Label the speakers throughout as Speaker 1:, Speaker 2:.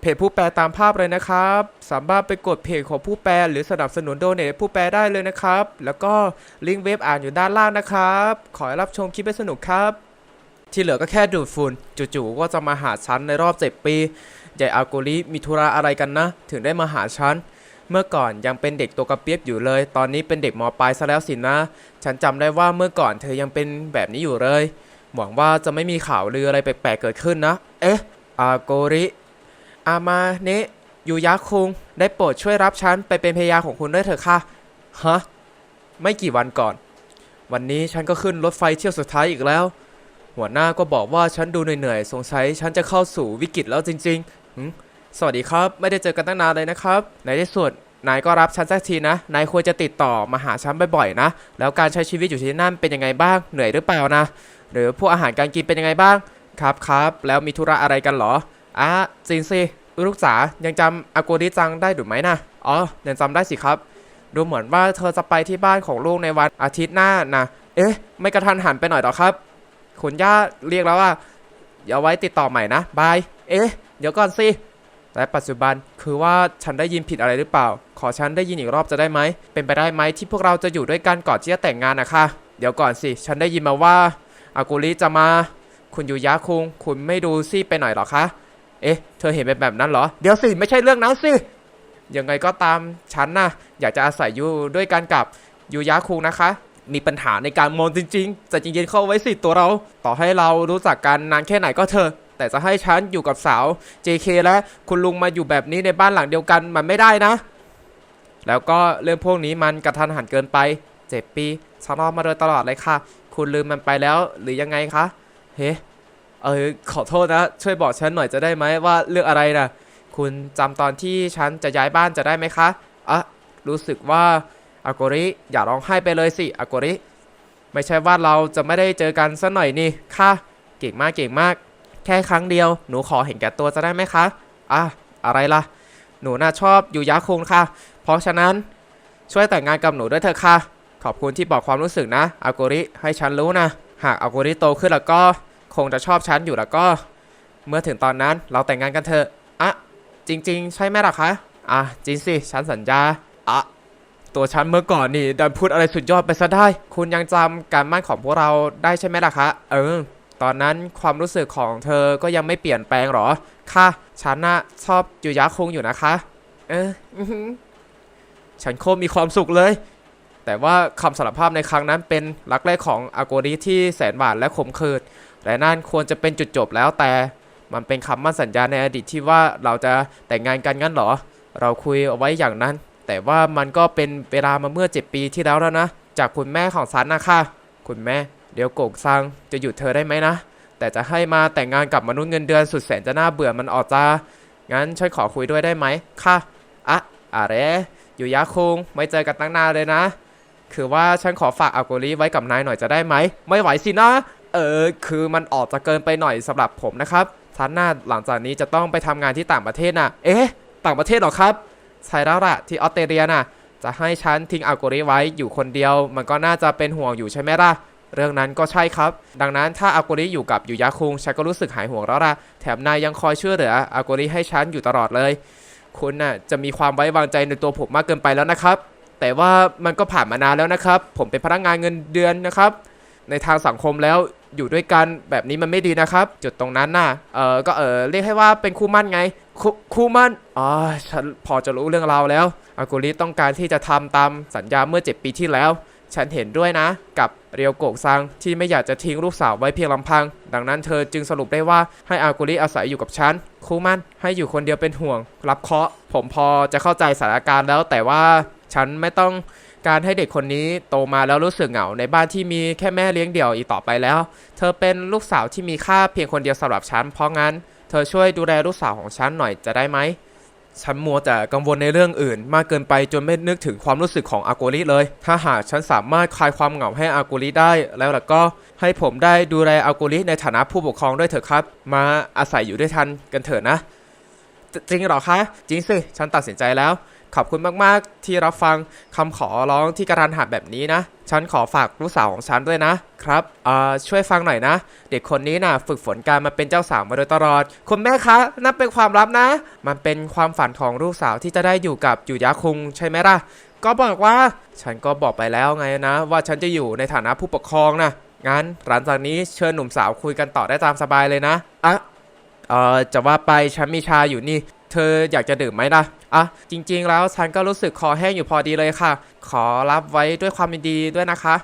Speaker 1: เพจผู้แปลตามภาพเลยนะครับ สามารถไปกดเพจของผู้แปลหรือสนับสนุนโดเนทผู้แปลได้เลยนะครับ แล้วก็ลิงก์เว็บอ่านอยู่ด้านล่างนะครับ ขอให้รับชมคลิปให้สนุกครับ ที่เหลือก็แค่ดูดฝุ่นจู่ๆก็จะมาหาฉันในรอบเจ็ดปีใหญ่อากุลิมีธุระอะไรกันนะ ถึงได้มาหาฉันเมื่อก่อนยังเป็นเด็กตัวกระเปียกอยู่เลย ตอนนี้เป็นเด็กมปลายซะแล้วสินะ ฉันจำได้ว่าเมื่อก่อนเธอยังเป็นแบบนี้อยู่เลย หวังว่าจะไม่มีข่าวลืออะไรแปลกๆเกิดขึ้นนะ เอ๊ะอาโกริ อามาเนะยูยะคุง ได้โปรดช่วยรับฉันไปเป็นพยาของคุณด้วยเถอะค่ะ ฮะ ไม่กี่วันก่อน วันนี้ฉันก็ขึ้นรถไฟเที่ยวสุดท้ายอีกแล้ว หัวหน้าก็บอกว่าฉันดูเหนื่อยๆ สงสัยฉันจะเข้าสู่วิกฤตแล้วจริงๆ สวัสดีครับ ไม่ได้เจอกันตั้งนานเลยนะครับ ในที่สุดนายก็รับฉันสักทีนะ นายควรจะติดต่อมาหาฉันบ่อยๆนะ แล้วการใช้ชีวิตอยู่ที่นั่นเป็นยังไงบ้าง เหนื่อยหรือเปล่านะ หรือพวกอาหารการกินเป็นยังไงบ้าง ครับครับ แล้วมีธุระอะไรกันเหรอ อะจริงสิลูกจ๋ายังจำอากูริจังได้หรือไหมนะอ๋อยังจำได้สิครับ ดูเหมือนว่าเธอจะไปที่บ้านของลูกในวันอาทิตย์หน้านะเอ๊ะ ไม่กระทันหันไปหน่อยหรอครับคุณย่าเรียกแล้วว่าอย่าไว้ติดต่อใหม่นะบายเอ๊ะ เดี๋ยวก่อนสิแต่ปัจจุบันคือว่าฉันได้ยินผิดอะไรหรือเปล่า ขอฉันได้ยินอีกรอบจะได้ไหม เป็นไปได้ไหมที่พวกเราจะอยู่ด้วยกันก่อนที่จะแต่งงานนะคะ เดี๋ยวก่อนสิ ฉันได้ยินมาว่าอากุริจะมา คุณยูยะคุง คุณไม่ดูซีไปหน่อยหรอคะ เอ๊ะ เธอเห็นเป็นแบบนั้นเหรอ เดี๋ยวสิ ไม่ใช่เรื่องนั้นสิ ยังไงก็ตามฉันนะอยากจะอาศัยอยู่ด้วยกันกับยูยะคุงนะคะ มีปัญหาในการมองจริงๆแต่จริงๆเข้าไว้สิตัวเรา ต่อให้เรารู้จักกันนานแค่ไหนก็เถอะแต่จะให้ฉันอยู่กับสาว JK และคุณลุงมาอยู่แบบนี้ในบ้านหลังเดียวกันมันไม่ได้นะ แล้วก็เรื่องพวกนี้มันกระทันหันเกินไปเจ็ดปีฉันรอมาโดยตลอดเลยค่ะ คุณลืมมันไปแล้วหรือยังไงคะ เฮ้ เออขอโทษนะ ช่วยบอกฉันหน่อยจะได้ไหมว่าเรื่องอะไรนะคุณจำตอนที่ฉันจะย้ายบ้านจะได้ไหมคะอะรู้สึกว่าอาโกริอย่าร้องไห้ไปเลยสิอาโกริ ไม่ใช่ว่าเราจะไม่ได้เจอกันสักหน่อยนี่ค่ะเก่งมากเก่งมาก แค่ครั้งเดียวหนูขอเห็นแก่ตัวจะได้ไหมคะอะอะไรล่ะ หนูน่าชอบอยู่ยะคุงค่ะ เพราะฉะนั้นช่วยแต่งงานกับหนูด้วยเถอะค่ะ ขอบคุณที่บอกความรู้สึกนะอากุริให้ฉันรู้นะ หากอากุริโตขึ้นแล้วก็ งจะชอบฉันอยู่แล้วก็ เมื่อถึงตอนนั้นเราแต่งงานกันเถอะอะจริง ๆ ใช่ไหมล่ะคะอะจริงสิฉันสัญญาอะตัวฉันเมื่อก่อนนี่ดันพูดอะไรสุดยอดไปซะได้ คุณยังจำการมั่นของพวกเราได้ใช่ไหมล่ะคะ เออ ตอนนั้นความรู้สึกของเธอก็ยังไม่เปลี่ยนแปลงหรอ ค่ะ ฉันน่ะชอบยูยะคงอยู่นะคะ เอออื้อหือฉันโคตรมีความสุขเลย แต่ว่าคำสารภาพในครั้งนั้นเป็นรักแรกของอาโกริที่แสนหวานและขมขื่น และนั่นควรจะเป็นจุดจบแล้วแต่มันเป็นคำมั่นสัญญาในอดีตที่ว่าเราจะแต่งงานกันงั้นเหรอ เราคุยเอาไว้อย่างนั้น แต่ว่ามันก็เป็นเวลามาเมื่อ 7 ปีที่แล้วแล้วนะ จากคุณแม่ของซันนะคะคุณแม่ เดี๋ยวโกกซังจะหยุดเธอได้ไหมนะ แต่จะให้มาแต่งงานกับมนุษย์เงินเดือนสุดแสนจะน่าเบื่อมันออกจะงั้นฉันขอคุยด้วยได้ไหมค่ะอะอะไรอยู่ยะคุงไม่เจอกันตั้งนานเลยนะ คือว่าฉันขอฝากอากุริไว้กับนายหน่อยจะได้ไหม ไม่ไหวสินะ เออ คือมันออกจะเกินไปหน่อยสำหรับผมนะครับฉันน่าหลังจากนี้จะต้องไปทำงานที่ต่างประเทศน่ะ เอ๊ะ ต่างประเทศเหรอครับ ใช่แล้วล่ะที่ออสเตรเลียน่ะ จะให้ฉันทิ้งอากุริไว้อยู่คนเดียว มันก็น่าจะเป็นห่วงอยู่ใช่ไหมล่ะ เรื่องนั้นก็ใช่ครับ ดังนั้นถ้าอากุริอยู่กับยูยะคุงฉันก็รู้สึกหายห่วงแล้วล่ะ แถมนายยังคอยช่วยเหลืออากุริให้ฉันอยู่ตลอดเลย คุณน่ะจะมีความไว้วางใจในตัวผมมากเกินไปแล้วนะครับ แต่ว่ามันก็ผ่านมานานแล้วนะครับ ผมเป็นพนักงานเงินเดือนนะครับ ในทางสังคมแล้ว อยู่ด้วยกันแบบนี้มันไม่ดีนะครับ จุดตรงนั้นน่ะเออก็เออเรียกให้ว่าเป็นคู่มั่นไงคคู่มั่นอ๋อฉันพอจะรู้เรื่องราวแล้วอากุริต้องการที่จะทำตามสัญญาเมื่อ 7 ปีที่แล้ว ฉันเห็นด้วยนะ กับเรียวโกกซังที่ไม่อยากจะทิ้งลูกสาวไว้เพียงลำพัง ดังนั้นเธอจึงสรุปได้ว่าให้อากุริอาศัยอยู่กับฉันคู่มั่นให้อยู่คนเดียวเป็นห่วง รับเคาะ ผมพอจะเข้าใจสถานการณ์แล้วแต่ว่าฉันไม่ต้อง การให้เด็กคนนี้โตมาแล้วรู้สึกเหงาในบ้านที่มีแค่แม่เลี้ยงเดี่ยวอีกต่อไปแล้ว เธอเป็นลูกสาวที่มีค่าเพียงคนเดียวสำหรับฉัน เพราะงั้นเธอช่วยดูแลลูกสาวของฉันหน่อยจะได้ไหม ฉันมัวแต่กังวลในเรื่องอื่น มากเกินไปจนไม่นึกถึงความรู้สึกของอากูริเลย ถ้าหากฉันสามารถคลายความเหงาให้อากูริได้ แล้วล่ะก็ให้ผมได้ดูแลอากูริในฐานะผู้ปกครองด้วยเถอะครับ มาอาศัยอยู่ด้วยทันกันเถอะนะ จริงเหรอคะ จริงสิ ฉันตัดสินใจแล้ว ขอบคุณมากๆ ที่รับฟังคำขอร้องที่กระทันหันแบบนี้นะ ฉันขอฝากลูกสาวของฉันด้วยนะครับเอ่อช่วยฟังหน่อยนะ เด็กคนนี้น่ะฝึกฝนการมาเป็นเจ้าสาวมาโดยตลอด คุณแม่คะนั่นเป็นความลับนะ มันเป็นความฝันของลูกสาวที่จะได้อยู่กับอยู่ยะคุงใช่ไหมล่ะ ก็บอกว่าฉันก็บอกไปแล้วไงนะ ว่าฉันจะอยู่ในฐานะผู้ปกครองนะงั้นหลังจากนี้เชิญหนุ่มสาวคุยกันต่อได้ตามสบายเลยนะอะเอ่อจะว่าไปฉันมีชาอยู่นี่ เธออยากจะดื่มไหมล่ะ อะ จริง ๆ แล้วฉันก็รู้สึกคอแห้งอยู่พอดีเลยค่ะ ขอรับไว้ด้วยความยินดีด้วยนะคะ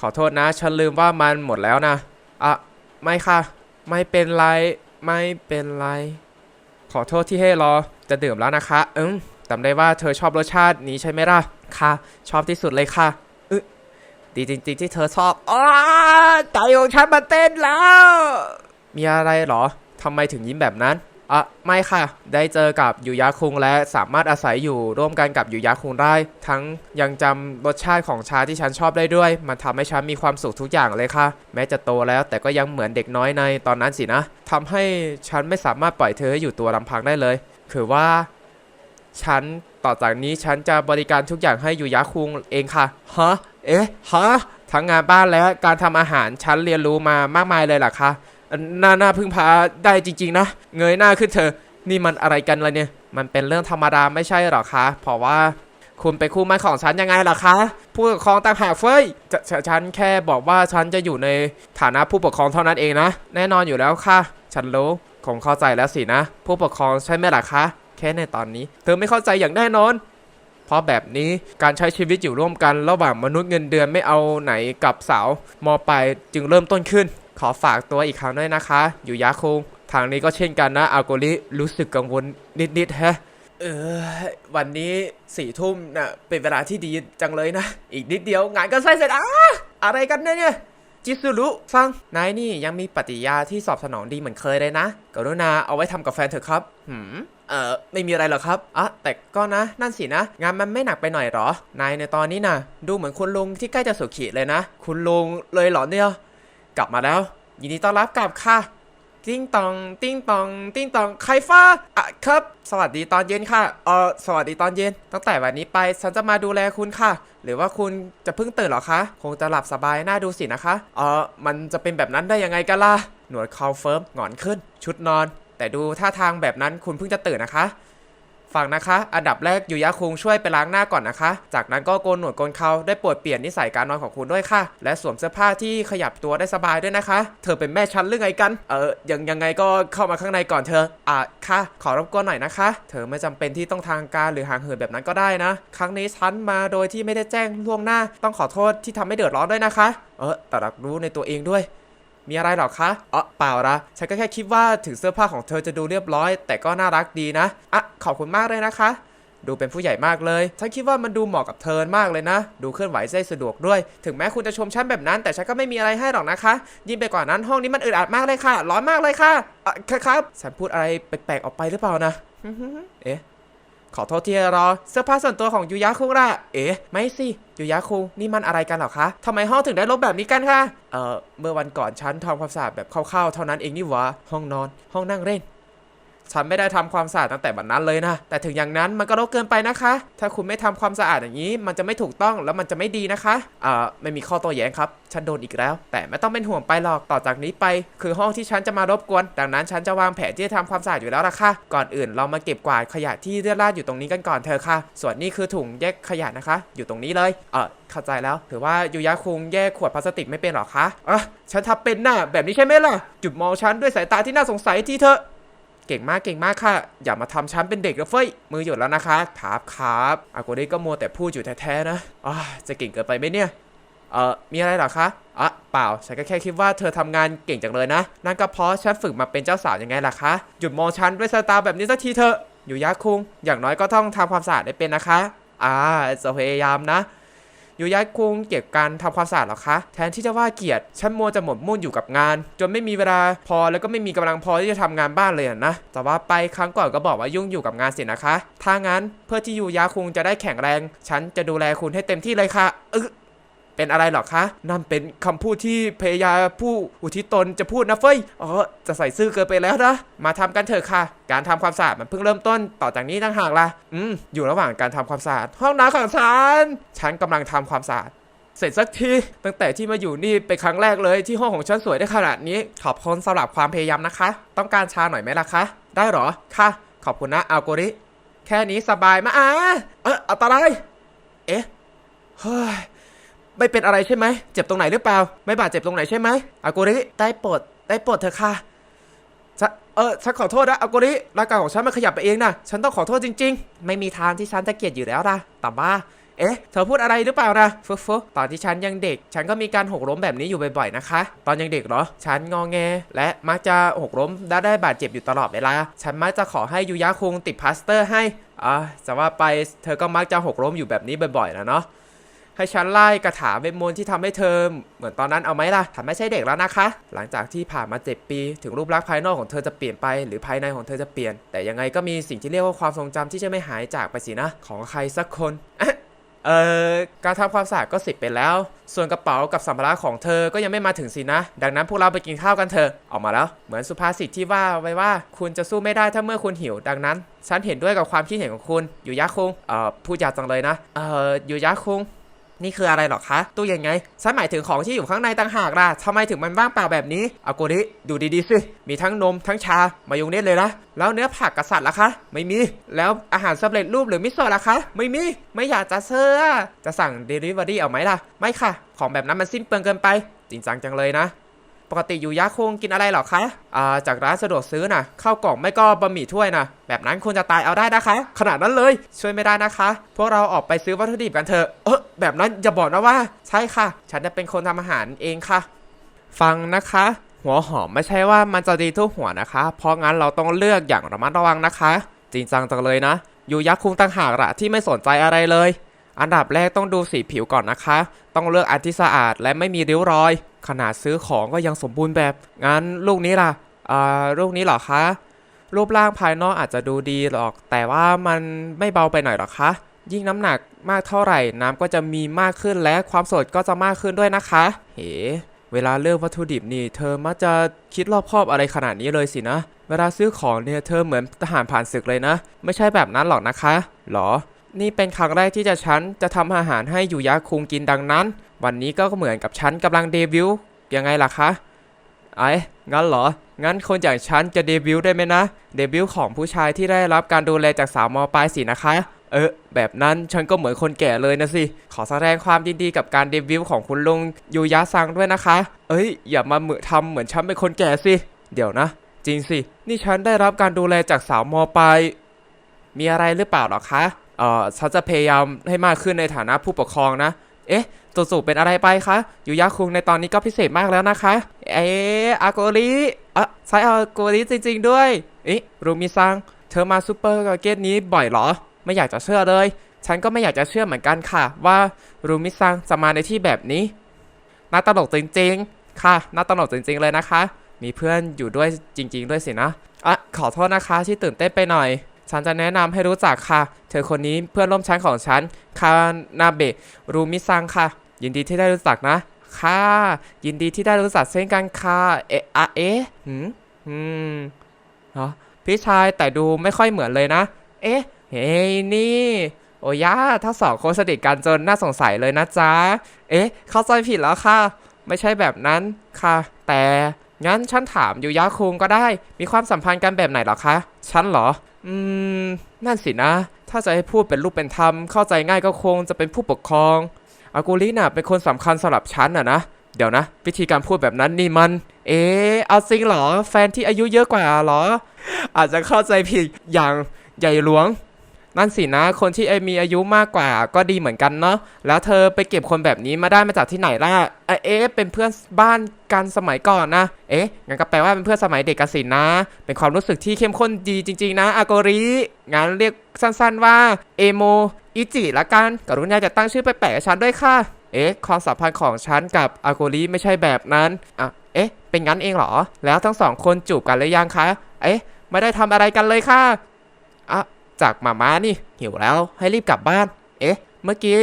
Speaker 1: ขอโทษนะ ฉันลืมว่ามันหมดแล้วนะ อะ ไม่ค่ะ ไม่เป็นไร ไม่เป็นไร ขอโทษที่ให้รอ จะดื่มแล้วนะคะ อืมจำได้ว่าเธอชอบรสชาตินี้ใช่ไหมล่ะ ค่ะ ชอบที่สุดเลยค่ะอึดีจริง ๆ ที่เธอชอบอ้าใจของฉันมันเต้นแล้ว มีอะไรเหรอทำไมถึงยิ้มแบบนั้น อะไม่ค่ะ ได้เจอกับยูยะคุงและสามารถอาศัยอยู่ร่วมกันกับยูยะคุงได้ ทั้งยังจำรสชาติของชาที่ฉันชอบได้ด้วย มันทำให้ฉันมีความสุขทุกอย่างเลยค่ะ แม้จะโตแล้วแต่ก็ยังเหมือนเด็กน้อยในตอนนั้นสินะทำให้ฉันไม่สามารถปล่อยเธอให้อยู่ตัวลำพังได้เลย คือว่า ฉันต่อจากนี้ฉันจะบริการทุกอย่างให้ยูยะคุงเองค่ะ ฮะ เอ๊ะ ฮะ ทั้งงานบ้านและการทำอาหารฉันเรียนรู้มามากมายเลยล่ะค่ะ น่าน่าพึ่งพาได้จริง ๆ นะ เงยหน้าขึ้นเธอ นี่มันอะไรกันล่ะเนี่ย มันเป็นเรื่องธรรมดาไม่ใช่หรอคะ เพราะว่าคุณเป็นคู่มั่นของฉันยังไงล่ะคะ ผู้ปกครองต่างหากเฟ้ยจะจะฉันแค่บอกว่าฉันจะอยู่ในฐานะผู้ปกครองเท่านั้นเองนะ แน่นอนอยู่แล้วค่ะ ฉันรู้คงเข้าใจแล้วสินะ ผู้ปกครองใช่ไหมล่ะคะ แค่ในตอนนี้ เธอไม่เข้าใจอย่างแน่นอน เพราะแบบนี้การใช้ชีวิตอยู่ร่วมกัน ระหว่างมนุษย์เงินเดือนไม่เอาไหนกับสาวมปลายจึงเริ่มต้นขึ้น ขอฝากตัวอีกครั้งด้วยนะคะ อยู่ยะคุงทางนี้ก็เช่นกันนะอาโกริรู้สึกกังวลนิดๆแฮะเออวันนี้สี่ทุ่มน่ะเป็นเวลาที่ดีจังเลยนะ อีกนิดเดียวงานก็ใกล้เสร็จอะอะไรกันเนี่ยจิสุรุฟังนายนี่ยังมีปฏิยาที่สอบสนองดีเหมือนเคยเลยนะกรุณาเอาไว้ทำกับแฟนเถอะครับหืมเออไม่มีอะไรหรอกครับอะแต่ก็นะ นั่นสินะ งานมันไม่หนักไปหน่อยหรอ นายในตอนนี้นะดูเหมือนคุณลุงที่ใกล้จะสุขีเลยนะ คุณลุงเลยหรอเนี่ย กลับมาแล้ว ยินดีต้อนรับกลับค่ะ ติ้งตอง ติ้งตอง ติ้งตองใครฟ้าอะครับ สวัสดีตอนเย็นค่ะเออสวัสดีตอนเย็น ตั้งแต่วันนี้ไปฉันจะมาดูแลคุณค่ะ หรือว่าคุณจะเพิ่งตื่นหรอคะ คงจะหลับสบายน่าดูสินะคะเออมันจะเป็นแบบนั้นได้ยังไงกันล่ะหนวดเขาเฟิร์มหงอนขึ้น ชุดนอน แต่ดูท่าทางแบบนั้นคุณเพิ่งจะตื่นนะคะ ฟังนะคะ อันดับแรกยูยะคุงช่วยไปล้างหน้าก่อนนะคะ จากนั้นก็โกนหนวดโกนเขาได้ปรดเปลี่ยนนิสัยการนอนของคุณด้วยค่ะ และสวมเสื้อผ้าที่ขยับตัวได้สบายด้วยนะคะ เธอเป็นแม่ชั้นหรือไงกัน เออยังยังไงก็เข้ามาข้างในก่อนเธอ อะค่ะขอรบกวนหน่อยนะคะ เธอไม่จำเป็นที่ต้องทางการหรือห่างเหินแบบนั้นก็ได้นะ ครั้งนี้ฉันมาโดยที่ไม่ได้แจ้งล่วงหน้า ต้องขอโทษที่ทำให้เดือดร้อนด้วยนะคะ เออแต่รับรู้ในตัวเองด้วย มีอะไรหรอคะอ๋อเปล่าละฉันก็แค่คิดว่าถึงเสื้อผ้าของเธอจะดูเรียบร้อย แต่ก็น่ารักดีนะอะขอบคุณมากเลยนะคะ ดูเป็นผู้ใหญ่มากเลย ฉันคิดว่ามันดูเหมาะกับเธอมากเลยนะ ดูเคลื่อนไหวได้สะดวกด้วย ถึงแม้คุณจะชมฉันแบบนั้น แต่ฉันก็ไม่มีอะไรให้หรอกนะคะ ยิ่งไปกว่านั้นห้องนี้มันอึดอัดมากเลยค่ะ ร้อนมากเลยค่ะอะค่ะครับ ฉันพูดอะไรแปลกๆออกไปหรือเปล่านะ เอ๊ะ ขอโทษที่รอ เสื้อผ้าส่วนตัวของยูยะคุงล่ะ เอ๊ะ ไม่สิ ยูยะคุงนี่มันอะไรกันหรอคะทำไมห้องถึงได้ลบแบบนี้กันคะ เอ่อ เมื่อวันก่อนฉันทำความสะอาดแบบคร่าวๆ เท่านั้นเองนี่หวะ ห้องนอน ห้องนั่งเล่น ฉันไม่ได้ทำความสะอาดตั้งแต่บัดนั้นเลยนะ แต่ถึงอย่างนั้นมันก็รกเกินไปนะคะ ถ้าคุณไม่ทำความสะอาดอย่างนี้ มันจะไม่ถูกต้องแล้วมันจะไม่ดีนะคะอ่าไม่มีข้อโต้แย้งครับ ฉันโดนอีกแล้ว แต่ไม่ต้องเป็นห่วงไปหรอกต่อจากนี้ไป คือห้องที่ฉันจะมารบกวน ดังนั้นฉันจะวางแผนที่จะทำความสะอาดอยู่แล้วล่ะค่ะ ก่อนอื่นเรามาเก็บกวาดขยะที่เรี่ยราดอยู่ตรงนี้กันก่อนเธอะค่ะ ส่วนนี้คือถุงแยกขยะนะคะ อยู่ตรงนี้เลยเออเข้าใจแล้วถือว่ายูยะคุงแยกขวดพลาสติกไม่เป็นหรอคะอะฉันทำเป็นน่ะแบบนี้ใช่ไหมล่ะจุดมองฉันด้วยสายตาที่น่าสงสัยที่เธอ เก่งมากเก่งมากค่ะ อย่ามาทำฉันเป็นเด็กนะเฟ้ย มือหยุดแล้วนะคะครับครับอากูนี่ก็มัวแต่พูดอยู่แท้ๆนะอ่าจะเก่งเกินไปไหมเนี่ยเอ่อมีอะไรหรอคะอะเปล่า ฉันก็แค่คิดว่าเธอทำงานเก่งจังเลยนะ นั่นก็เพราะฉันฝึกมาเป็นเจ้าสาวยังไงล่ะคะ หยุดมองฉันด้วยสายตาแบบนี้สักทีเถอะ อยู่ยะคุง อย่างน้อยก็ต้องทำความสะอาดได้เป็นนะคะ อ่าจะพยายามนะ ยู่ยะคุงเกี่ยวกับการทำความสะอาดหรอคะ แทนที่จะว่าเกียรติฉันมัวจะหมดมุ่นอยู่กับงาน จนไม่มีเวลาพอแล้วก็ไม่มีกำลังพอที่จะทำงานบ้านเลยนะ แต่ว่าไปครั้งก่อนก็บอกว่ายุ่งอยู่กับงานสินะคะ ถ้างั้นเพื่อที่อยู่ยะคุงจะได้แข็งแรง ฉันจะดูแลคุณให้เต็มที่เลยค่ะอึ เป็นอะไรหรอคะ นั่นเป็นคำพูดที่พยายามผู้อุทิศตนจะพูดนะเฟ้ยอ๋อจะใส่ซื่อเกินไปแล้วนะ มาทำกันเถอะค่ะ การทำความสะอาดมันเพิ่งเริ่มต้นต่อจากนี้ต่างหากล่ะ อืม อยู่ระหว่างการทำความสะอาด ห้องน้ำของฉัน ฉันกำลังทำความสะอาดเสร็จสักทีตั้งแต่ที่มาอยู่นี่เป็นครั้งแรกเลยที่ห้องของฉันสวยได้ขนาดนี้ ขอบคุณสำหรับความพยายามนะคะ ต้องการชาหน่อยไหมล่ะคะ ได้หรอค่ะขอบคุณนะอัลโกริ แค่นี้สบายมาอะเอออันตรายเอ๊ะเฮ้ย ไม่เป็นอะไรใช่ไหม เจ็บตรงไหนหรือเปล่า ไม่บาดเจ็บตรงไหนใช่ไหมอากุริได้โปรดได้โปรดเถอะค่ะเออฉันขอโทษนะอากุริร่างกายของฉันมันขยับไปเองนะฉันต้องขอโทษจริง ๆ ไม่มีทางที่ฉันจะเกลียดอยู่แล้วนะแต่ว่าเอ๊ะ เธอพูดอะไรหรือเปล่านะฟุ๊ฟตอนที่ฉันยังเด็ก ฉันก็มีการหกล้มแบบนี้อยู่บ่อยๆนะคะ ตอนยังเด็กเหรอ ฉันงอแง และมักจะหกล้มและได้บาดเจ็บอยู่ตลอดเวลา ฉันมักจะขอให้ยูยะคุงติดพลาสเตอร์ให้อ่าจะว่าไปเธอก็มักจะหกล้มอยู่แบบนี้บ่อยๆนะเนาะ ให้ฉันไล่กระถาเวทมนต์ที่ทำให้เธอเหมือนตอนนั้นเอาไหมล่ะฉันไม่ใช่เด็กแล้วนะคะ หลังจากที่ผ่านมาเจ็ดปี ถึงรูปลักษณ์ภายนอกของเธอจะเปลี่ยนไป หรือภายในของเธอจะเปลี่ยน แต่ยังไงก็มีสิ่งที่เรียกว่าความทรงจำที่จะไม่หายจากไปสินะ ของใครสักคนเอ่อการทำความสะอาดก็เสร็จไปแล้ว ส่วนกระเป๋ากับสัมภาระของเธอก็ยังไม่มาถึงสินะ ดังนั้นพวกเราไปกินข้าวกันเถอะออกมาแล้ว เหมือนสุภาษิตที่ว่าไว้ว่า คุณจะสู้ไม่ได้ถ้าเมื่อคุณหิว ดังนั้น ฉันเห็นด้วยกับความคิดเห็นของคุณ อยู่ยะคุงเอ่อพูดยาวจังเลยนะ เอ่ออยู่ยะคุง นี่คืออะไรหรอคะตู้เย็นไงฉันหมายถึงของที่อยู่ข้างในต่างหากล่ะทำไมถึงมันว่างเปล่าแบบนี้อากูริดูดีๆสิมีทั้งนมทั้งชามายองเนสเลยนะแล้วเนื้อผักกับสัตว์ล่ะคะ ไม่มีแล้วอาหารสำเร็จรูปหรือมิโซะล่ะคะ ไม่มีไม่อยากจะเชื่อจะสั่งเดลิเวอรี่เอาไหมล่ะ ไม่ค่ะ ของแบบนั้นมันสิ้นเปลืองเกินไป จริงจังจังเลยนะ ปกติอยู่ยะคงกินอะไรหรอคะอ่าจากร้านสะดวกซื้อนะข้าวกล่องไม่ก็บะหมี่ถ้วยนะแบบนั้นคุณจะตายเอาได้นะคะ ขนาดนั้นเลยช่วยไม่ได้นะคะ พวกเราออกไปซื้อวัตถุดิบกันเถอะเออแบบนั้นอย่าบอกนะว่า ใช่ค่ะ ฉันจะเป็นคนทำอาหารเองค่ะ ฟังนะคะ หัวหอมไม่ใช่ว่ามันจะดีทุกหัวนะคะ เพราะงั้นเราต้องเลือกอย่างระมัดระวังนะคะ จริงจังจังเลยนะอยู่ยักษ์คุงต่างหากละที่ไม่สนใจอะไรเลย อันดับแรกต้องดูสีผิวก่อนนะคะ ต้องเลือกอันที่สะอาดและไม่มีริ้วรอย ขนาดซื้อของก็ยังสมบูรณ์แบบ งั้นลูกนี้ล่ะอ่าลูกนี้เหรอคะ รูปร่างภายนอกอาจจะดูดีหรอก แต่ว่ามันไม่เบาไปหน่อยหรอคะ ยิ่งน้ำหนักมากเท่าไหร่ น้ำก็จะมีมากขึ้นและความสดก็จะมากขึ้นด้วยนะคะ เฮ้เวลาเลือกวัตถุดิบนี่ เธอมักจะคิดรอบคอบอะไรขนาดนี้เลยสินะ เวลาซื้อของเนี่ยเธอเหมือนทหารผ่านศึกเลยนะ ไม่ใช่แบบนั้นหรอกนะคะ หรอ นี่เป็นครั้งแรกที่จะฉันจะทำอาหารให้อยู่ยะคุงกินดังนั้น วันนี้ก็เหมือนกับฉันกำลังเดบิวต์ยังไงล่ะคะไอ้งั้นเหรอ งั้นคนอย่างฉันจะเดบิวต์ได้ไหมนะ เดบิวต์ของผู้ชายที่ได้รับการดูแลจากสาวมปลายสินะคะ เออ แบบนั้นฉันก็เหมือนคนแก่เลยนะสิ ขอแสดงความยินดีกับการเดบิวต์ของคุณลุงยูยะซังด้วยนะคะ เอ้ย อย่ามาเหมือทำเหมือนฉันเป็นคนแก่สิ เดี๋ยวนะ จริงสิ นี่ฉันได้รับการดูแลจากสาวมปลาย มีอะไรหรือเปล่าหรอคะ เออฉันจะพยายามให้มากขึ้นในฐานะผู้ปกครองนะ เอ๊ะตัวสูเป็นอะไรไปคะยูยะคุงในตอนนี้ก็พิเศษมากแล้วนะคะ เอ๊ะอาโกริอะใช่อาโกริจริง ๆ ด้วยเอ๊ะรูมิซัง เธอมาซูเปอร์เกตนี้บ่อยเหรอ ไม่อยากจะเชื่อเลย ฉันก็ไม่อยากจะเชื่อเหมือนกันค่ะ ว่ารูมิซังจะมาในที่แบบนี้ น่าตลกจริง ๆ ค่ะ น่าตลกจริง ๆ เลยนะคะ มีเพื่อนอยู่ด้วยจริง ๆ ด้วยสินะอะขอโทษนะคะที่ตื่นเต้นไปหน่อย ฉันจะแนะนำให้รู้จักค่ะ เธอคนนี้เพื่อนร่วมชั้นของฉัน คานาเบะ รูมิซังค่ะ ยินดีที่ได้รู้จักนะ ค่ะ ยินดีที่ได้รู้จักเช่นกันค่ะ เอะอะเอ๊ะหืมอืมเหรอพี่ชายแต่ดูไม่ค่อยเหมือนเลยนะ เอ๊ะ เฮ้ยนี่ โอ้ย่าถ้าสองคนสนิทกันจนน่าสงสัยเลยนะจ๊ะ เอ๊ะ เข้าใจผิดแล้วค่ะ ไม่ใช่แบบนั้นค่ะ แต่งั้นฉันถามอยู่ยะคุงก็ได้ มีความสัมพันธ์กันแบบไหนหรอคะ ฉันเหรอ อืม นั่นสินะ ถ้าจะให้พูดเป็นรูปเป็นธรรม เข้าใจง่ายก็คงจะเป็นผู้ปกครอง อากูริน่ะเป็นคนสำคัญสำหรับฉันอะนะ เดี๋ยวนะ วิธีการพูดแบบนั้นนี่มัน เอ๊เอาจริงเหรอ แฟนที่อายุเยอะกว่าเหรอ อาจจะเข้าใจผิดอย่างใหญ่หลวง นั่นสินะ คนที่มีอายุมากกว่าก็ดีเหมือนกันเนาะ แล้วเธอไปเก็บคนแบบนี้มาได้มาจากที่ไหนล่ะ เอ๊ะ เป็นเพื่อนบ้านกันสมัยก่อนนะ เอ๊ะ งั้นก็แปลว่าเป็นเพื่อนสมัยเด็กกันสินะ เป็นความรู้สึกที่เข้มข้นดีจริง ๆ นะ อาโกริ งั้นเรียกสั้นๆว่าเอโมอิจิละกัน กรุณาจะตั้งชื่อไปแปะกับฉันด้วยค่ะ เอ๊ะ ความสัมพันธ์ของฉันกับอาโกริไม่ใช่แบบนั้นอะเอ๊ะ เป็นงั้นเองเหรอ แล้วทั้งสองคนจูบกันหรือยังคะ เอ๊ะ ไม่ได้ทำอะไรกันเลยค่ะอะ จากหมาม้านี่หิวแล้วให้รีบกลับบ้าน เอ๊ะ เมื่อกี้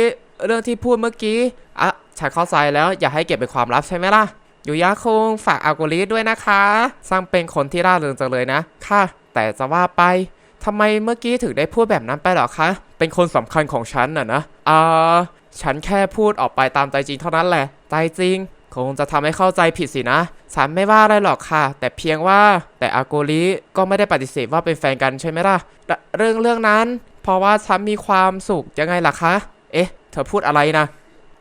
Speaker 1: เรื่องที่พูดเมื่อกี้อะฉันเข้าใจแล้วอย่าให้เก็บเป็นความลับใช่ไหมล่ะยูยะคงฝากอากุลิด้วยนะคะ สร้างเป็นคนที่ร่าเริงจังเลยนะ ค่ะ แต่จะว่าไปทำไมเมื่อกี้ถึงได้พูดแบบนั้นไปหรอคะ เป็นคนสำคัญของฉันน่ะนะอ่าฉันแค่พูดออกไปตามใจจริงเท่านั้นแหละ ใจจริง คงจะทำให้เข้าใจผิดสินะ ฉันไม่ว่าอะไรหรอกค่ะ แต่เพียงว่าแต่อาโกลิก็ไม่ได้ปฏิเสธว่าเป็นแฟนกันใช่ไหมล่ะ เรื่องเรื่องนั้น เพราะว่าฉันมีความสุขยังไงล่ะคะ เอ๊ะ เธอพูดอะไรนะ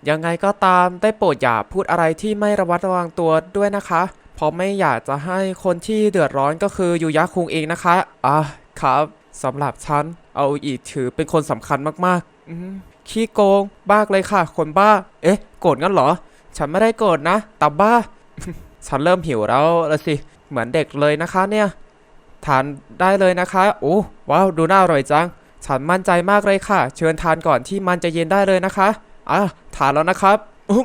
Speaker 1: ยังไงก็ตามได้โปรดอย่าพูดอะไรที่ไม่ระวัดระวังตัวด้วยนะคะ เพราะไม่อยากจะให้คนที่เดือดร้อนก็คือยูยะคุงเองนะคะ อะครับสำหรับฉันเอาอีกถือเป็นคนสำคัญมากๆ ขี้โกงบ้าเลยค่ะ คนบ้า เอ๊ะ โกรธงั้นเหรอ ฉันไม่ได้โกรธนะตับบ้า ฉันเริ่มหิวแล้วละสิ เหมือนเด็กเลยนะคะเนี่ย ทานได้เลยนะคะ โอ้ว้าวดูน่าอร่อยจัง ฉันมั่นใจมากเลยค่ะ เชิญทานก่อนที่มันจะเย็นได้เลยนะคะอะทานแล้วนะครับอุ๊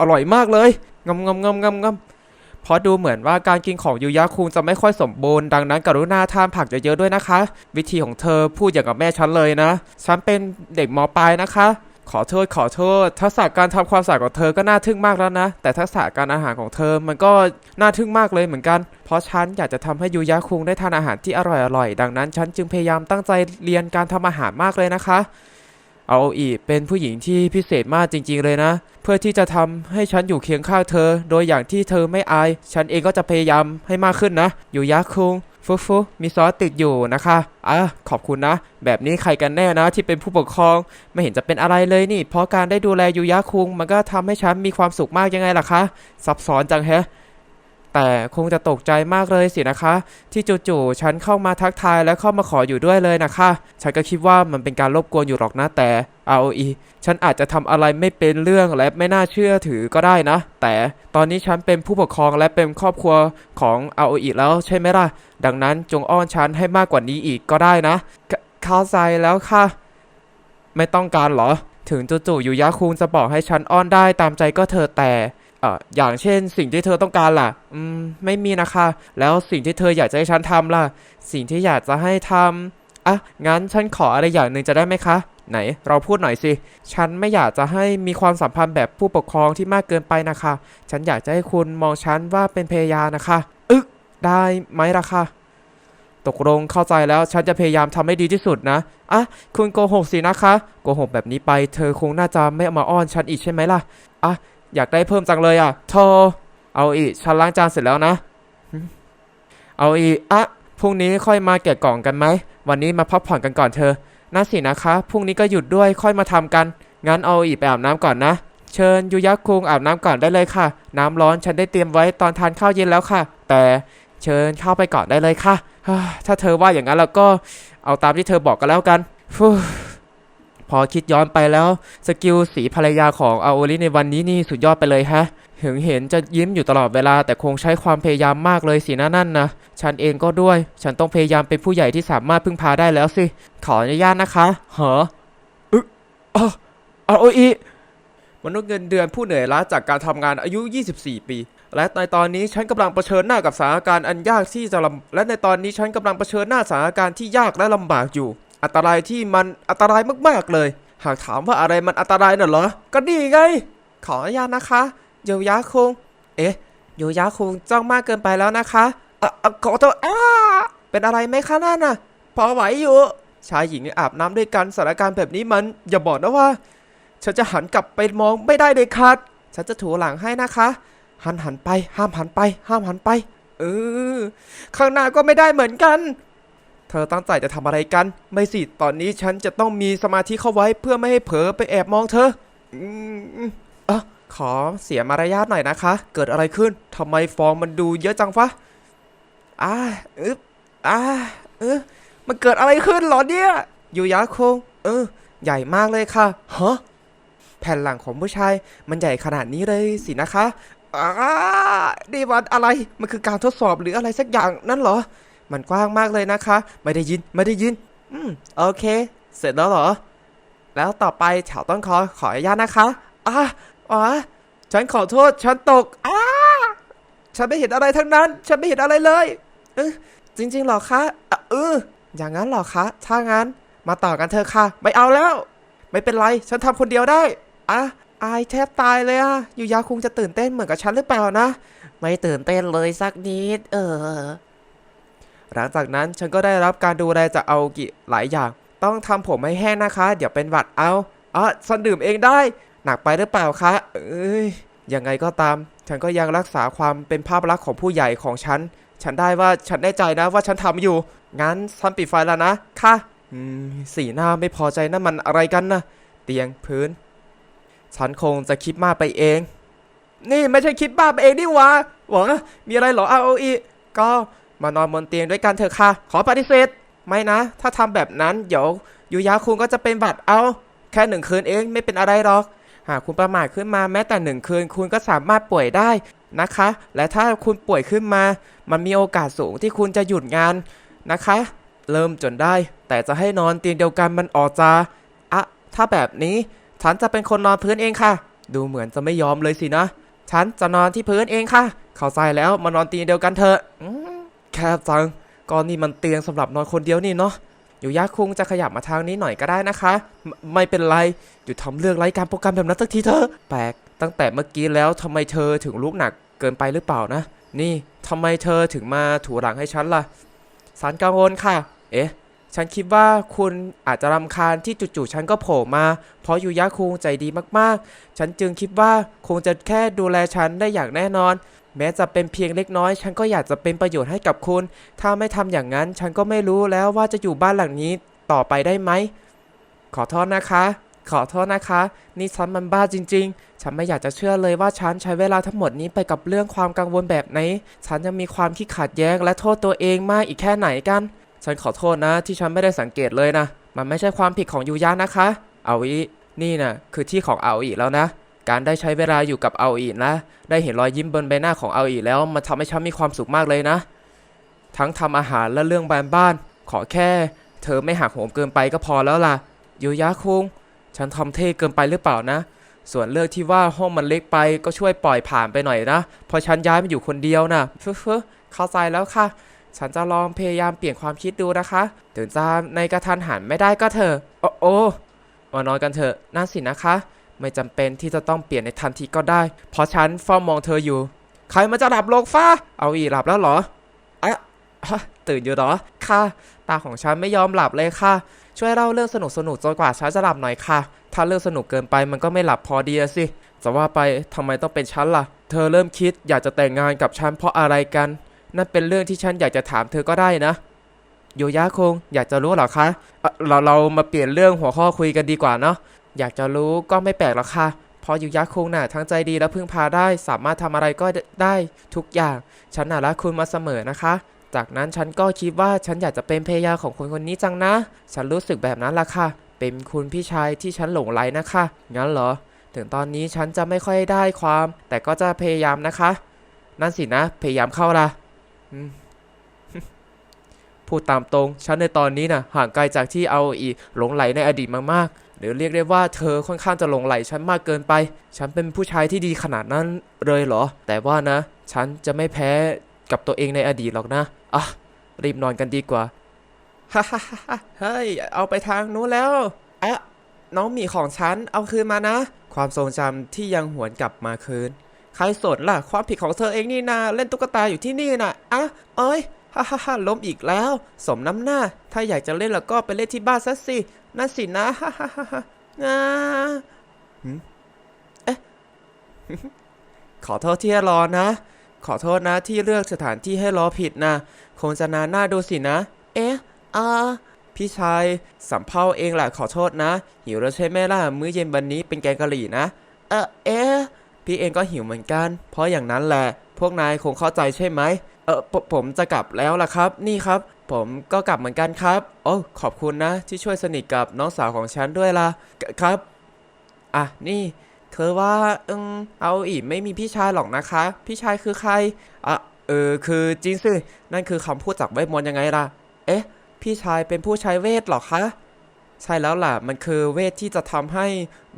Speaker 1: อร่อยมากเลยงำงำงำงำงำเพราะดูเหมือนว่าการกินของยูยะคุงจะไม่ค่อยสมบูรณ์ดังนั้นกรุณาทานผักเยอะๆด้วยนะคะ วิธีของเธอพูดอย่างกับแม่ฉันเลยนะ ฉันเป็นเด็กมปลายนะคะ ขอโทษขอโทษ ทักษะการทำความสะอาดของเธอก็น่าทึ่งมากแล้วนะ แต่ทักษะการอาหารของเธอมันก็น่าทึ่งมากเลยเหมือนกัน เพราะฉันอยากจะทำให้ยูยะคุงได้ทานอาหารที่อร่อยๆดังนั้น ฉันจึงพยายามตั้งใจเรียนการทำอาหารมากเลยนะคะ เอาอีเป็นผู้หญิงที่พิเศษมากจริง ๆ เลยนะ เพื่อที่จะทำให้ฉันอยู่เคียงข้างเธอ โดยอย่างที่เธอไม่อาย ฉันเองก็จะพยายามให้มากขึ้นนะยูยะคุง ฟูฟูมีซอสติดอยู่นะคะอะขอบคุณนะ แบบนี้ใครกันแน่นะที่เป็นผู้ปกครอง ไม่เห็นจะเป็นอะไรเลยนี่ เพราะการได้ดูแลยูยะคุง มันก็ทำให้ฉันมีความสุขมากยังไงล่ะคะ ซับซ้อนจังแฮะ แต่คงจะตกใจมากเลยสินะคะ ที่จู่ๆฉันเข้ามาทักทายและเข้ามาขออยู่ด้วยเลยนะคะ ฉันก็คิดว่ามันเป็นการรบกวนอยู่หรอกนะแต่เอาอีฉันอาจจะทำอะไรไม่เป็นเรื่องและไม่น่าเชื่อถือก็ได้นะ แต่ตอนนี้ฉันเป็นผู้ปกครองและเป็นครอบครัวของอาอีแล้วใช่ไหมล่ะ ดังนั้นจงอ้อนฉันให้มากกว่านี้อีกก็ได้นะเข้าใจแล้วค่ะ ไม่ต้องการเหรอ ถึงจู่ๆยูยะคุงจะบอกให้ฉันอ้อนได้ตามใจก็เธอแต่ เอ่ออย่างเช่นสิ่งที่เธอต้องการล่ะ อืม ไม่มีนะคะ แล้วสิ่งที่เธออยากจะให้ฉันทำล่ะ สิ่งที่อยากจะให้ทำอะ งั้นฉันขออะไรอย่างหนึ่งจะได้ไหมคะ ไหน เราพูดหน่อยสิ ฉันไม่อยากจะให้มีความสัมพันธ์แบบผู้ปกครองที่มากเกินไปนะคะ ฉันอยากจะให้คุณมองฉันว่าเป็นภรรยานะคะ อึกได้ไหมล่ะคะตกลงเข้าใจแล้วฉันจะพยายามทำให้ดีที่สุดนะ อะ คุณโกหกสินะคะ โกหกแบบนี้ไป เธอคงน่าจะไม่เอามาอ้อนฉันอีกใช่ไหมล่ะ อะ อยากได้เพิ่มจังเลยอะโทเอาอีกฉันล้างจานเสร็จแล้วนะ เอาอีกอะพรุ่งนี้ค่อยมาแกะกล่องกันไหม วันนี้มาพักผ่อนกันก่อนเธอน่าสินะคะ พรุ่งนี้ก็หยุดด้วยค่อยมาทำกัน งั้นเอาอีกไปอาบน้ำก่อนนะ เชิญยูยักคุงอาบน้ำก่อนได้เลยค่ะ น้ำร้อนฉันได้เตรียมไว้ตอนทานข้าวเย็นแล้วค่ะ แต่เชิญเข้าไปก่อนได้เลยค่ะ ถ้าเธอว่าอย่างนั้นแล้วก็เอาตามที่เธอบอกกันแล้วกันฟู พอคิดย้อนไปแล้ว สกิลสีภรรยาของอาโอริในวันนี้นี่สุดยอดไปเลยฮะ ถึงเห็นจะยิ้มอยู่ตลอดเวลา แต่คงใช้ความพยายามมากเลยสินะนั่นนะฉันเองก็ด้วย ฉันต้องพยายามเป็นผู้ใหญ่ที่สามารถพึ่งพาได้แล้วสิ ขออนุญาตนะคะเหรออึอ๋ออาโออิมนุษย์เงินเดือนผู้เหนื่อยล้าจากการทำงานอายุ 24 ปี และในตอนนี้ฉันกำลังเผชิญหน้ากับสถานการณ์อันยากที่จะลำและในตอนนี้ฉันกำลังเผชิญหน้าสถานการณ์ที่ยากและลำบากอยู่ อันตรายที่มันอันตรายมากๆเลย หากถามว่าอะไรมันอันตรายน่ะเหรอ ก็นี่ไง ขออนุญาตนะคะโยยะคง เอ๊ะโยยะคงจ้องมากเกินไปแล้วนะคะอะอะขอโทษอ้าเป็นอะไรไหมคะนั่นน่ะ พอไหวอยู่ ชายหญิงอาบน้ำด้วยกันสถานการณ์แบบนี้มันอย่าบอกนะว่า ฉันจะหันกลับไปมองไม่ได้เลยคัดฉันจะถูหลังให้นะคะ หันหันไป ห้ามหันไป ห้ามหันไป เออ ข้างหน้าก็ไม่ได้เหมือนกัน เธอตั้งใจจะทำอะไรกัน ไม่สิ ตอนนี้ฉันจะต้องมีสมาธิเข้าไว้เพื่อไม่ให้เผลอไปแอบมองเธออืมเออขอเสียมารยาทหน่อยนะคะ เกิดอะไรขึ้นทำไมฟองมันดูเยอะจังฟะอ่าอึ๊บอ่าเออมันเกิดอะไรขึ้นเหรอเนี่ย อยู่ยะคง เออ ใหญ่มากเลยค่ะฮะแผ่นหลังของผู้ชาย มันใหญ่ขนาดนี้เลยสินะคะอ่านี่มันอะไร มันคือการทดสอบหรืออะไรสักอย่างนั่นเหรอ มันกว้างมากเลยนะคะ ไม่ได้ยิน ไม่ได้ยิน อืม โอเค เสร็จแล้วเหรอ แล้วต่อไปแถวต้นคอขออนุญาตนะคะอ่าอ๋อฉันขอโทษ ฉันตกอ้าฉันไม่เห็นอะไรทั้งนั้น ฉันไม่เห็นอะไรเลยเออจริงๆเหรอคะเอออย่างนั้นเหรอคะ ถ้างั้น มาต่อกันเถอะค่ะ ไม่เอาแล้ว ไม่เป็นไร ฉันทำคนเดียวได้ อะ อายแทบตายเลยอะอยู่ยาคุงจะตื่นเต้นเหมือนกับฉันหรือเปล่านะ
Speaker 2: ไม่ตื่นเต้นเลยสักนิด เออ
Speaker 1: หลังจากนั้นฉันก็ได้รับการดูแลจากอากิหลายอย่าง ต้องทำผมให้แห้งนะคะ เดี๋ยวเป็นหวัดเอาอ๋อฉันดื่มเองได้ หนักไปหรือเปล่าคะเอ้ยยังไงก็ตาม ฉันก็ยังรักษาความเป็นภาพลักษณ์ของผู้ใหญ่ของฉัน ฉันได้ว่าฉันแน่ใจนะว่าฉันทำอยู่ งั้นฉันปิดไฟแล้วนะค่ะอืมสีหน้าไม่พอใจนั่นมันอะไรกันนะเตียงพื้น ฉันคงจะคิดมากไปเอง นี่ไม่ใช่คิดบ้าไปเองนี่วะหวังมีอะไรหรออาโออีก็ มานอนบนเตียงด้วยกันเถอะค่ะ ขอปฏิเสธ ไม่นะ ถ้าทำแบบนั้นเดี๋ยวยูยาคุงก็จะเป็นบัตรเอา แค่หนึ่งคืนเองไม่เป็นอะไรหรอก หากคุณประมาทขึ้นมาแม้แต่หนึ่งคืน คุณก็สามารถป่วยได้นะคะ และถ้าคุณป่วยขึ้นมา มันมีโอกาสสูงที่คุณจะหยุดงานนะคะ เริ่มจนได้ แต่จะให้นอนเตียงเดียวกันมันออกจะอะถ้าแบบนี้ ฉันจะเป็นคนนอนพื้นเองค่ะ ดูเหมือนจะไม่ยอมเลยสินะ ฉันจะนอนที่พื้นเองค่ะ เข้าใจแล้วมานอนเตียงเดียวกันเถอะ แคบจังก็นี่มันเตียงสำหรับนอนคนเดียวนี่เนาะอยู่ยาคุงจะขยับมาทางนี้หน่อยก็ได้นะคะไม่ไม่เป็นไรหยุดทำเรื่องไร้การโปรแกรมแบบนั้นสักทีเถอะแปลกตั้งแต่เมื่อกี้แล้วทำไมเธอถึงลุกหนักเกินไปหรือเปล่านะ นี่ทำไมเธอถึงมาถูหลังให้ฉันล่ะสันกังวลค่ะ เอ๊ะ ฉันคิดว่าคุณอาจจะรำคาญที่จู่ๆฉันก็โผล่มา เพราะยูยะคุงใจดีมากๆ ฉันจึงคิดว่าคงจะแค่ดูแลฉันได้อย่างแน่นอน แม้จะเป็นเพียงเล็กน้อย ฉันก็อยากจะเป็นประโยชน์ให้กับคุณ ถ้าไม่ทำอย่างนั้น ฉันก็ไม่รู้แล้วว่าจะอยู่บ้านหลังนี้ต่อไปได้ไหม ขอโทษนะคะ ขอโทษนะคะ นี่ฉันมันบ้าจริง ๆ ฉันไม่อยากจะเชื่อเลยว่าฉันใช้เวลาทั้งหมดนี้ไปกับเรื่องความกังวลแบบนี้ฉันยังมีความคิดขัดแย้งและโทษตัวเองมากอีกแค่ไหนกัน ฉันขอโทษนะ ที่ฉันไม่ได้สังเกตเลยนะ มันไม่ใช่ความผิดของยูยะนะคะ เอาอีนี่นะคือที่ของเอาอีแล้วนะ การได้ใช้เวลาอยู่กับเอาอีนะ ได้เห็นรอยยิ้มบนใบหน้าของเอาอีแล้วมันทำให้ฉันมีความสุขมากเลยนะ ทั้งทำอาหารและเรื่องบ้านบ้าน ขอแค่ เธอไม่หักโหมเกินไปก็พอแล้วล่ะยูยะคุง ฉันทำเท่เกินไปหรือเปล่านะ ส่วนเรื่องที่ว่าห้องมันเล็กไปก็ช่วยปล่อยผ่านไปหน่อยนะ เพราะฉันย้ายมาอยู่คนเดียวนะเฟ้อเข้าใจแล้วค่ะ ฉันจะลองพยายามเปลี่ยนความคิดดูนะคะถึงจะในกระทันหันไม่ได้ก็เถอะโอ้โอมานอนกันเถอะนั่นสินะคะ ไม่จำเป็นที่จะต้องเปลี่ยนในทันทีก็ได้ เพราะฉันเฝ้ามองเธออยู่ ใครมาจะหลับโลกฟ้า เอาอีหลับแล้วเหรออะตื่นอยู่เหรอ ค่ะ ตาของฉันไม่ยอมหลับเลยค่ะ ช่วยเล่าเรื่องสนุกสนุกๆจนกว่าฉันจะหลับหน่อยค่ะ ถ้าเรื่องสนุกเกินไปมันก็ไม่หลับพอดีสิจะว่าไปทำไมต้องเป็นฉันล่ะ เธอเริ่มคิดอยากจะแต่งงานกับฉันเพราะอะไรกัน นั่นเป็นเรื่องที่ฉันอยากจะถามเธอก็ได้นะโยยะคงอยากจะรู้เหรอคะอ่อเราเรามาเปลี่ยนเรื่องหัวข้อคุยกันดีกว่าเนาะ อยากจะรู้ก็ไม่แปลกหรอกค่ะ เพราะยูยะคุงน่ะทั้งใจดีและพึ่งพาได้ สามารถทำอะไรก็ได้ทุกอย่าง ฉันน่ะรักคุณมาเสมอนะคะ จากนั้นฉันก็คิดว่าฉันอยากจะเป็นภรรยาของคนคนนี้จังนะ ฉันรู้สึกแบบนั้นละค่ะ เป็นคุณพี่ชายที่ฉันหลงไหลนะคะ งั้นเหรอ ถึงตอนนี้ฉันจะไม่ค่อยได้ความ แต่ก็จะพยายามนะคะ นั่นสินะ พยายามเข้าละพูดตามตรง ฉันในตอนนี้น่ะห่างไกลจากที่เอาอีหลงไหลในอดีตมากๆ หรือเรียกได้ว่าเธอค่อนข้างจะหลงไหลฉันมากเกินไป ฉันเป็นผู้ชายที่ดีขนาดนั้นเลยเหรอ แต่ว่านะ ฉันจะไม่แพ้กับตัวเองในอดีตหรอกนะ อะ รีบนอนกันดีกว่า ฮ่าฮ่าฮ่าเฮ้ย เอาไปทางนู้นแล้วอะน้องหมีของฉัน เอาคืนมานะ ความทรงจำที่ยังหวนกลับมาคืน ใครสนล่ะ ความผิดของเธอเองนี่นา เล่นตุ๊กตาอยู่ที่นี่น่ะอะเอ้ย ฮ่าฮ่าฮ่าล้มอีกแล้ว สมน้ำหน้า ถ้าอยากจะเล่นแล้วก็ไปเล่นที่บ้านซะสินั่นสินะฮ่าฮ่าฮ่าฮ่าเอ๊ะขอโทษที่ให้รอนะ ขอโทษนะที่เลือกสถานที่ให้รอผิดนะคงจะนานหน้าดูสินะ เอ๊ะอ่าพี่ชายสัมเพาเองแหละขอโทษนะ หิวแล้วใช่ไหมล่ะ มื้อเย็นวันนี้เป็นแกงกะหรี่นะ เออเอ๊ะพี่เองก็หิวเหมือนกัน เพราะอย่างนั้นแหละ พวกนายคงเข้าใจใช่ไหม ออผมจะกลับแล้วล่ะครับ นี่ครับ ผมก็กลับเหมือนกันครับ โอ้ขอบคุณนะ ที่ช่วยสนิทกับน้องสาวของฉันด้วยล่ะครับ อะนี่ เธอว่าเอมเอาอีกไม่มีพี่ชายหรอกนะคะ พี่ชายคือใครอะเออคือจริงสินั่นคือคำพูดจากเวทมนต์ยังไงล่ะ เอ๊ะ พี่ชายเป็นผู้ใช้เวทหรอคะใช่แล้วล่ะ มันคือเวทที่จะทำให้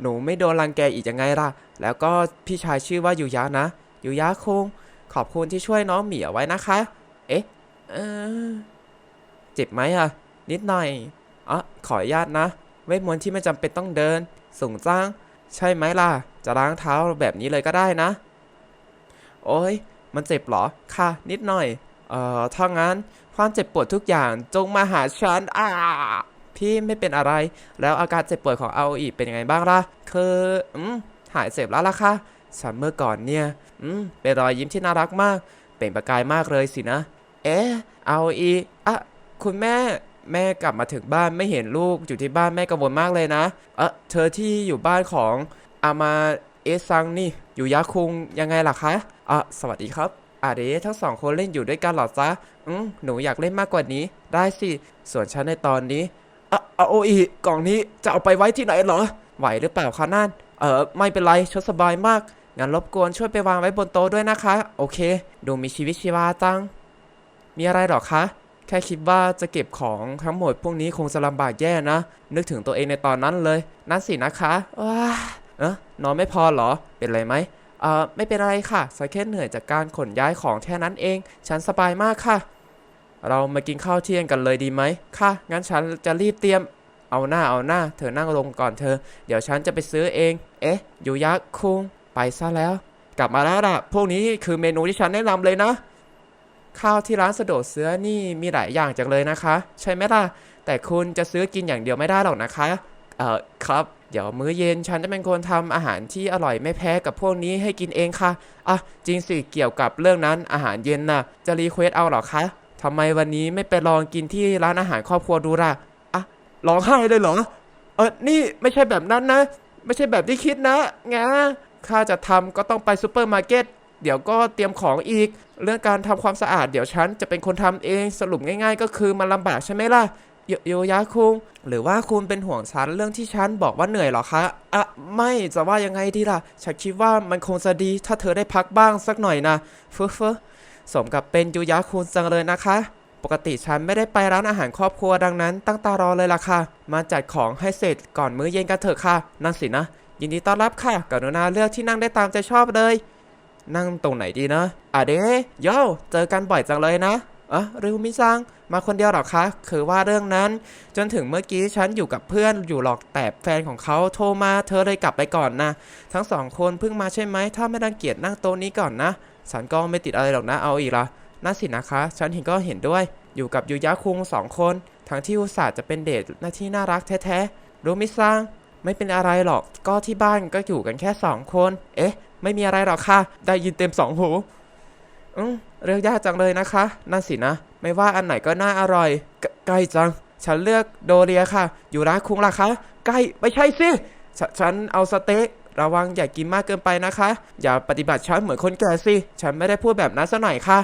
Speaker 1: หนูไม่โดนรังแกอีกยังไงล่ะ แล้วก็พี่ชายชื่อว่ายูยะนะยูยะคง ขอบคุณที่ช่วยน้องเหมีเอาไว้นะคะ เอ๊ะเออเจ็บไหมอะนิดหน่อยอะขออนุญาตนะ เวทมนต์ที่ไม่จำเป็นต้องเดินส่งจ้าง ใช่ไหมล่ะ จะล้างเท้าแบบนี้เลยก็ได้นะ โอ้ยมันเจ็บเหรอ ค่ะ นิดหน่อย เอ่อ ถ้างั้น ความเจ็บปวดทุกอย่างจงมาหาฉันอ่าพี่ไม่เป็นอะไร แล้วอาการเจ็บปวดของเอาอีเป็นยังไงบ้างล่ะ คือ อืม หายเจ็บแล้วล่ะค่ะ ฉันเมื่อก่อนเนี่ย อืม เป็นรอยยิ้มที่น่ารักมาก เปล่งประกายมากเลยสินะ เอ๊ะ เอาอีอะคุณแม่ แม่กลับมาถึงบ้านไม่เห็นลูกอยู่ที่บ้านแม่กังวลมากเลยนะ เออเธอที่อยู่บ้านของอามาเอซังนี่ อยู่ยะคุงยังไงล่ะคะอะสวัสดีครับอะเดทั้งสองคนเล่นอยู่ด้วยกันหรอจ๊ะ อืมหนูอยากเล่นมากกว่านี้ ได้สิ ส่วนฉันในตอนนี้อะเอาโออีกล่องนี้จะเอาไปไว้ที่ไหนเหรอ ไหวหรือเปล่าคะนั่น เออไม่เป็นไรฉันสบายมาก งั้นรบกวนช่วยไปวางไว้บนโต๊ะด้วยนะคะ โอเค ดูมีชีวิตชีวาจัง มีอะไรหรอคะ แค่คิดว่าจะเก็บของทั้งหมดพวกนี้คงจะลำบากแย่นะ นึกถึงตัวเองในตอนนั้นเลย นั่นสินะคะว้าเอ๊ะนอนไม่พอเหรอ เป็นไรไหมเอ่อไม่เป็นไรค่ะฉันแค่เหนื่อยจากการขนย้ายของแค่นั้นเอง ฉันสบายมากค่ะ เรามากินข้าวเที่ยงกันเลยดีไหม ค่ะ งั้นฉันจะรีบเตรียม เอาหน้าเอาหน้า เธอนั่งลงก่อนเธอ เดี๋ยวฉันจะไปซื้อเอง เอ๊ะยูยักษ์คุง ไปซะแล้ว กลับมาแล้วล่ะ พวกนี้คือเมนูที่ฉันแนะนำเลยนะ ข้าวที่ร้านสะดวกซื้อนี่มีหลายอย่างจังเลยนะคะ ใช่ไหมล่ะ แต่คุณจะซื้อกินอย่างเดียวไม่ได้หรอกนะคะ เอ่อครับ เดี๋ยวมื้อเย็นฉันจะเป็นคนทำอาหารที่อร่อยไม่แพ้กับพวกนี้ให้กินเองค่ะ อะจริงสิเกี่ยวกับเรื่องนั้นอาหารเย็นน่ะ จะรีเควสเอาเหรอคะทำไมวันนี้ไม่ไปลองกินที่ร้านอาหารครอบครัวดูล่ะอะร้องไห้เลยเหรอ เออนี่ไม่ใช่แบบนั้นนะ ไม่ใช่แบบที่คิดนะง ข้าจะทำก็ต้องไปซูเปอร์มาร์เก็ตเดี๋ยวก็เตรียมของอีก เรื่องการทำความสะอาดเดี๋ยวฉันจะเป็นคนทำเองสรุปง่ายๆ ก็คือมันลำบากใช่ไหมล่ะโยโยยะคุง หรือว่าคุณเป็นห่วงฉันเรื่องที่ฉันบอกว่าเหนื่อยหรอคะอะไม่จะว่ายังไงดีล่ะ ฉันคิดว่ามันคงจะดีถ้าเธอได้พักบ้างสักหน่อยนะเฟ้อเฟ้อสมกับเป็นยูยะคุงจังเลยนะคะ ปกติฉันไม่ได้ไปร้านอาหารครอบครัวดังนั้น ตั้งตารอเลยล่ะค่ะ มาจัดของให้เสร็จก่อนมื้อเย็นกันเถอะค่ะ นั่นสินะ ยินดีต้อนรับค่ะกรุณาเลือกที่นั่งได้ตามใจชอบเลย นั่งตรงไหนดีนะอะเด้โย่เจอกันบ่อยจังเลยนะอะริวมิซังมาคนเดียวหรอคะ คือว่าเรื่องนั้น จนถึงเมื่อกี้ฉันอยู่กับเพื่อนอยู่หรอกแต่แฟนของเขาโทรมาเธอเลยกลับไปก่อนนะ ทั้งสองคนเพิ่งมาใช่ไหม ถ้าไม่รังเกียจนั่งโต๊ะนี้ก่อนนะ ฉันก็ไม่ติดอะไรหรอกนะเอาอีกละน่าสินะคะ ฉันเห็นก็เห็นด้วย อยู่กับยูยะคุงสองคน ทั้งที่อุตส่าห์จะเป็นเดทหน้าที่น่ารักแท้ๆรู้มิซัง ไม่เป็นอะไรหรอก ก็ที่บ้านก็อยู่กันแค่สองคน เอ๊ะ ไม่มีอะไรหรอกค่ะ ได้ยินเต็มสองหูอืมเลือกยากจังเลยนะคะ นั่นสินะ ไม่ว่าอันไหนก็น่าอร่อย ใกล้จัง ฉันเลือกโดเรียค่ะ อยู่ร้านคุงล่ะคะ ใกล้ ไม่ใช่สิฉฉันเอาสเต็กระวังอย่ากินมากเกินไปนะคะ อย่าปฏิบัติฉันเหมือนคนแก่สิ ฉันไม่ได้พูดแบบนั้นซะหน่อยค่ะ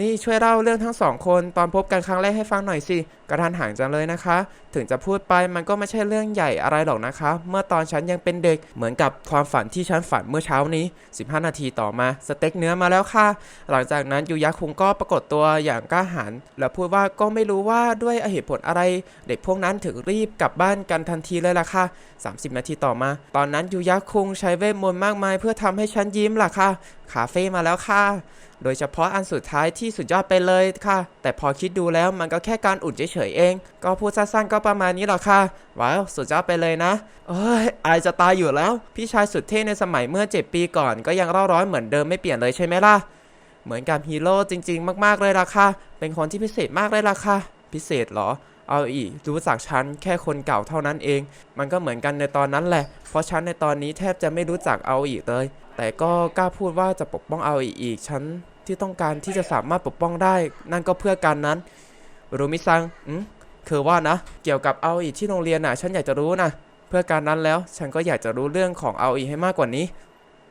Speaker 1: นี่ช่วยเล่าเรื่องทั้งสองคนตอนพบกันครั้งแรกให้ฟังหน่อยสิ กระทันหันจังเลยนะคะ ถึงจะพูดไปมันก็ไม่ใช่เรื่องใหญ่อะไรหรอกนะคะ เมื่อตอนฉันยังเป็นเด็กเหมือนกับความฝันที่ฉันฝันเมื่อเช้านี้ 15 นาทีต่อมาสเต็กเนื้อมาแล้วค่ะ หลังจากนั้นยูยะคุงก็ปรากฏตัวอย่างกล้าหาญแล้วพูดว่าก็ไม่รู้ว่าด้วยเหตุผลอะไร เด็กพวกนั้นถึงรีบกลับบ้านกันทันทีเลยล่ะค่ะ 30 นาทีต่อมา ตอนนั้นยูยะคุงใช้เวทมนต์มากมาย เพื่อทำให้ฉันยิ้มล่ะค่ะคาเฟ่มาแล้วค่ะ โดยเฉพาะอันสุดท้ายที่สุดยอดไปเลยค่ะ แต่พอคิดดูแล้วมันก็แค่การอุ่นเฉยๆเอง ก็พูดสั้นๆก็ประมาณนี้หรอกค่ะ ว้าวสุดยอดไปเลยนะเอ้ยอายจะตายอยู่แล้ว พี่ชายสุดเท่ในสมัยเมื่อ 7 ปีก่อน ก็ยังเร่าร้อนเหมือนเดิมไม่เปลี่ยนเลยใช่ไหมล่ะ เหมือนกับฮีโร่จริง ๆ มากๆเลยล่ะค่ะ เป็นคนที่พิเศษมากเลยล่ะค่ะ พิเศษเหรอเอาอีกรู้จักฉันแค่คนเก่าเท่านั้นเอง มันก็เหมือนกันในตอนนั้นแหละ เพราะฉันในตอนนี้แทบจะไม่รู้จักเอาอีกเลย แต่ก็กล้าพูดว่าจะปกป้องเอาอีกฉันที่ต้องการที่จะสามารถปกป้องได้ นั่นก็เพื่อการนั้นรู้มิซังอืมคือว่านะ เกี่ยวกับเอาอีที่โรงเรียนน่ะ ฉันอยากจะรู้นะเพื่อการนั้นแล้ว ฉันก็อยากจะรู้เรื่องของเอาอีให้มากกว่านี้